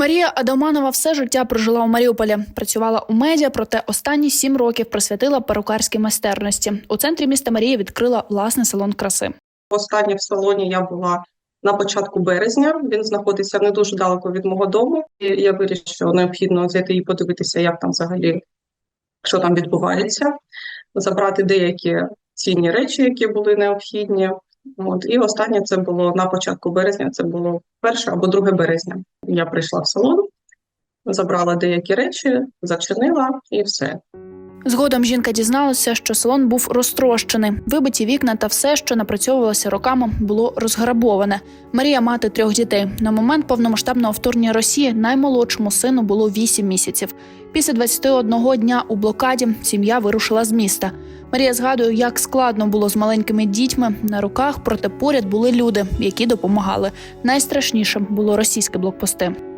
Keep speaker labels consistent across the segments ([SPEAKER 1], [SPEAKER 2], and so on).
[SPEAKER 1] Марія Адаманова все життя прожила у Маріуполі. Працювала у медіа, проте останні сім років присвятила перукарській майстерності. У центрі міста Марія відкрила власний салон краси.
[SPEAKER 2] Останнє в салоні я була на початку березня. Він знаходиться не дуже далеко від мого дому. І я вирішила, необхідно зайти і подивитися, як там взагалі що там відбувається, забрати деякі цінні речі, які були необхідні. От і останнє це було на початку березня. Це було 1 або 2 березня. Я прийшла в салон, забрала деякі речі, зачинила і все.
[SPEAKER 1] Згодом жінка дізналася, що салон був розтрощений. Вибиті вікна та все, що напрацьовувалося роками, було розграбоване. Марія мати трьох дітей. На момент повномасштабного вторгнення Росії наймолодшому сину було 8 місяців. Після 21 дня у блокаді сім'я вирушила з міста. Марія згадує, як складно було з маленькими дітьми на руках, проте поряд були люди, які допомагали. Найстрашніше було російське блокпости.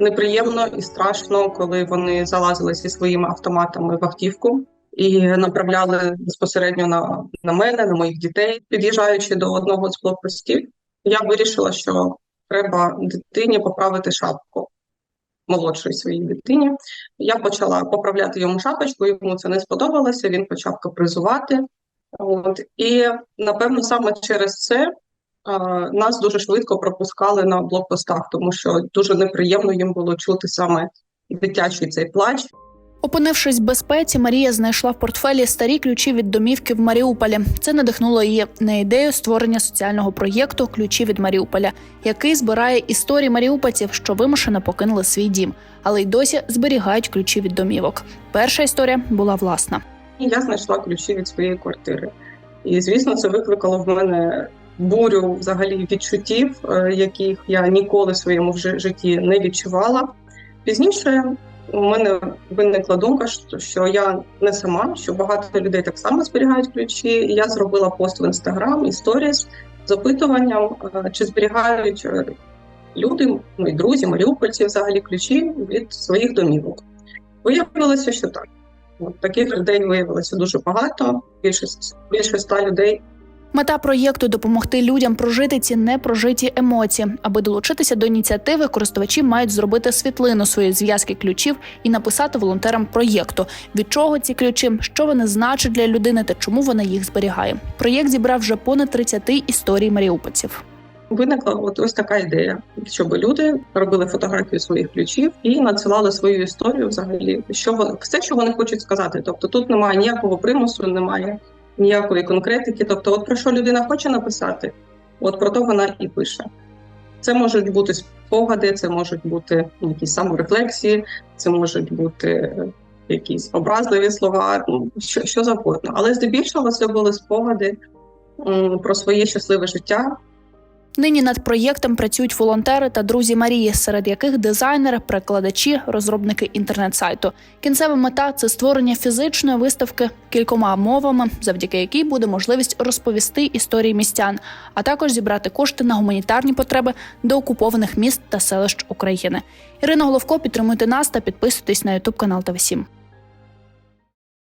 [SPEAKER 2] Неприємно і страшно, коли вони залазили зі своїми автоматами в автівку і направляли безпосередньо на, на мене, на моїх дітей. Під'їжджаючи до одного з блокпостів, я вирішила, що треба дитині поправити шапку. Молодшій своїй дитині. Я почала поправляти йому шапочку, йому це не сподобалося, він почав капризувати. От. І напевно саме через це нас дуже швидко пропускали на блокпостах, тому що дуже неприємно їм було чути саме дитячий цей плач.
[SPEAKER 1] Опинившись в безпеці, Марія знайшла в портфелі старі ключі від домівки в Маріуполі. Це надихнуло її на ідею створення соціального проєкту Ключі від Маріуполя, який збирає історії маріупольців, що вимушено покинули свій дім, але й досі зберігають ключі від домівок. Перша історія була власна.
[SPEAKER 2] Я знайшла ключі від своєї квартири. І звісно, це викликало в мене бурю взагалі відчуттів, е, яких я ніколи в своєму житті не відчувала. Пізніше у мене виникла думка, що- я не сама, що багато людей так само зберігають ключі. Я зробила пост в інстаграм і з опитуванням, е, чи зберігають е, люди, мої друзі, маріупольці взагалі ключі від своїх домівок. Виявилося, що так. От таких людей виявилося дуже багато, більше, більше ста людей.
[SPEAKER 1] Мета проєкту допомогти людям прожити ці непрожиті емоції. Аби долучитися до ініціативи, користувачі мають зробити світлину своєї зв'язки ключів і написати волонтерам проєкту, від чого ці ключі, що вони значать для людини та чому вона їх зберігає. Проєкт зібрав вже понад 30 історій маріупольців.
[SPEAKER 2] Виникла от ось така ідея, щоб люди робили фотографію своїх ключів і надсилали свою історію взагалі, що вони все, що вони хочуть сказати. Тобто тут немає ніякого примусу, немає ніякої конкретики. Тобто, от про що людина хоче написати, от про то вона і пише. Це можуть бути спогади, це можуть бути якісь саморефлексії, це можуть бути е, якісь образливі слова, ну що, що завгодно. Але здебільшого це були спогади про своє щасливе життя,
[SPEAKER 1] Нині над проєктом працюють волонтери та друзі Марії, серед яких дизайнери, перекладачі, розробники інтернет-сайту. Кінцева мета це створення фізичної виставки кількома мовами, завдяки якій буде можливість розповісти історії містян, а також зібрати кошти на гуманітарні потреби до окупованих міст та селищ України. Ірина Головко, підтримуйте нас та підписуйтесь на Ютуб канал ТВ7.